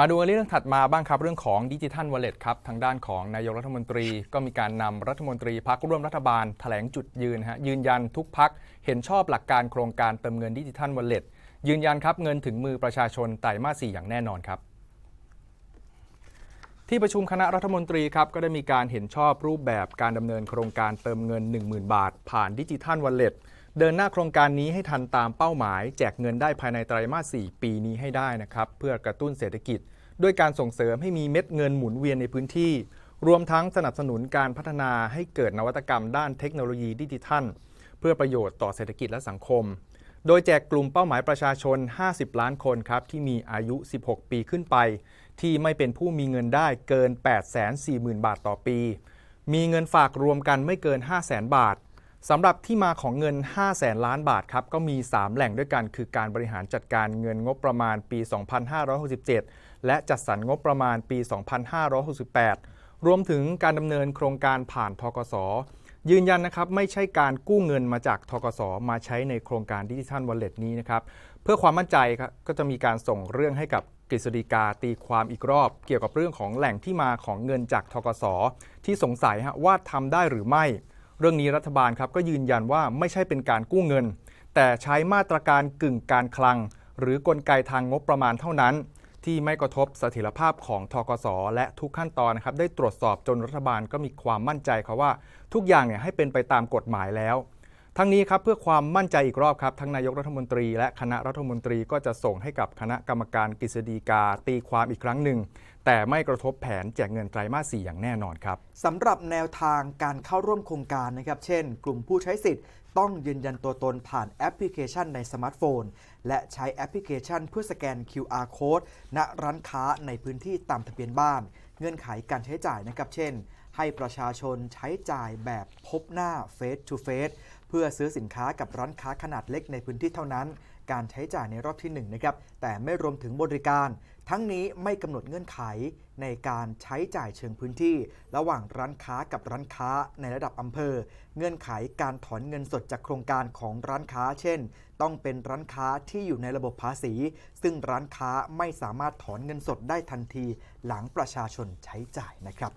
มาดูเรื่องถัดมาบ้างครับ เรื่องของดิจิทัลวอลเล็ตครับทางด้านของนายกรัฐมนตรี ก็มีการนำรัฐมนตรีพักร่วมรัฐบาลแถลงจุดยืนฮะยืนยันทุกพักเห็นชอบหลักการโครงการเติมเงินดิจิทัลวอลเล็ตยืนยันครับเงินถึงมือประชาชนไตรมาสี่อย่างแน่นอนครับที่ประชุมคณะรัฐมนตรีครับก็ได้มีการเห็นชอบรูปแบบการดำเนินโครงการเติมเงิน 10,000 บาท ผ่านดิจิทัลวอลเล็ต เดินหน้าโครงการนี้ให้ทันตามเป้าหมาย แจกเงินได้ภายในไตรมาส 4 ปีนี้ให้ได้นะครับเพื่อกระตุ้นเศรษฐกิจ ด้วยการส่งเสริมให้มีเม็ดเงินหมุนเวียนในพื้นที่ รวมทั้งสนับสนุนการพัฒนาให้เกิดนวัตกรรมด้านเทคโนโลยีดิจิทัล เพื่อประโยชน์ต่อเศรษฐกิจและสังคม โดยแจกกลุ่มเป้าหมายประชาชน 50 ล้านคนครับที่มีอายุ 16 ปีขึ้นไป ที่ไม่เป็นผู้มีเงินได้เกิน 840,000 บาทต่อปี มีเงินฝากรวมกันไม่เกิน 500,000 บาท สำหรับที่มาของเงิน 5 0 0แสนล้านบาทครับก็มี 3 แหล่งด้วยกัน คือการบริหารจัดการเงินงบประมาณปี 2567 และจัดสรรงบประมาณปี 2568 รวมถึงการดำเนินโครงการผ่านทกส ยืนยันนะครับไม่ใช่การกู้เงินมาจากทกส มาใช้ในโครงการดิจิทัลวอลเล็ตนี้นะครับเพื่อความมั่นใจครับก็จะมีการส่งเรื่องให้กับกฤษฎีกาตีความอีกรอบ เกี่ยวกับเรื่องของแหล่งที่มาของเงินจากทกส ที่สงสัยว่าทำได้หรือไม่ เรื่องนี้รัฐบาลครับก็ยืนยันว่าไม่ใช่เป็นการกู้เงิน แต่ใช้มาตรการกึ่งการคลัง หรือกลไกทางงบประมาณเท่านั้น ที่ไม่กระทบเสถียรภาพของทกสและทุกขั้นตอนนะครับได้ตรวจสอบจนรัฐบาลก็มีความมั่นใจครับว่า ทุกอย่างเนี่ยให้เป็นไปตามกฎหมายแล้วทั้งนี้ครับเพื่อความมั่นใจอีกรอบครับทั้งนายกรัฐมนตรีและคณะรัฐมนตรีก็จะส่งให้กับคณะกรรมการกฤษฎีกาตีความอีกครั้งหนึ่ง แต่ไม่กระทบแผนแจกเงินไตรมาสสี่อย่างแน่นอนครับ สำหรับแนวทางการเข้าร่วมโครงการนะครับ เช่น กลุ่มผู้ใช้สิทธิ์ต้องยืนยันตัวตนผ่านแอปพลิเคชันในสมาร์ทโฟน และใช้แอปพลิเคชันเพื่อสแกน QR code ณร้านค้าในพื้นที่ตามทะเบียนบ้าน เงื่อนไขการใช้จ่ายนะครับ เช่น ให้ประชาชนใช้จ่ายแบบพบหน้า Face to Face เพื่อซื้อสินค้ากับร้านค้าขนาดเล็กในพื้นที่เท่านั้น การใช้จ่ายในรอบที่1นะครับแต่ไม่รวมถึงบริการ ทั้งนี้ไม่กำหนดเงื่อนไขในการใช้จ่ายเชิงพื้นที่ ระหว่างร้านค้ากับร้านค้าในระดับอำเภอ เงื่อนไขการถอนเงินสดจากโครงการของร้านค้า เช่น ต้องเป็นร้านค้าที่อยู่ในระบบภาษี ซึ่งร้านค้าไม่สามารถถอนเงินสดได้ทันที หลังประชาชนใช้จ่ายนะครับ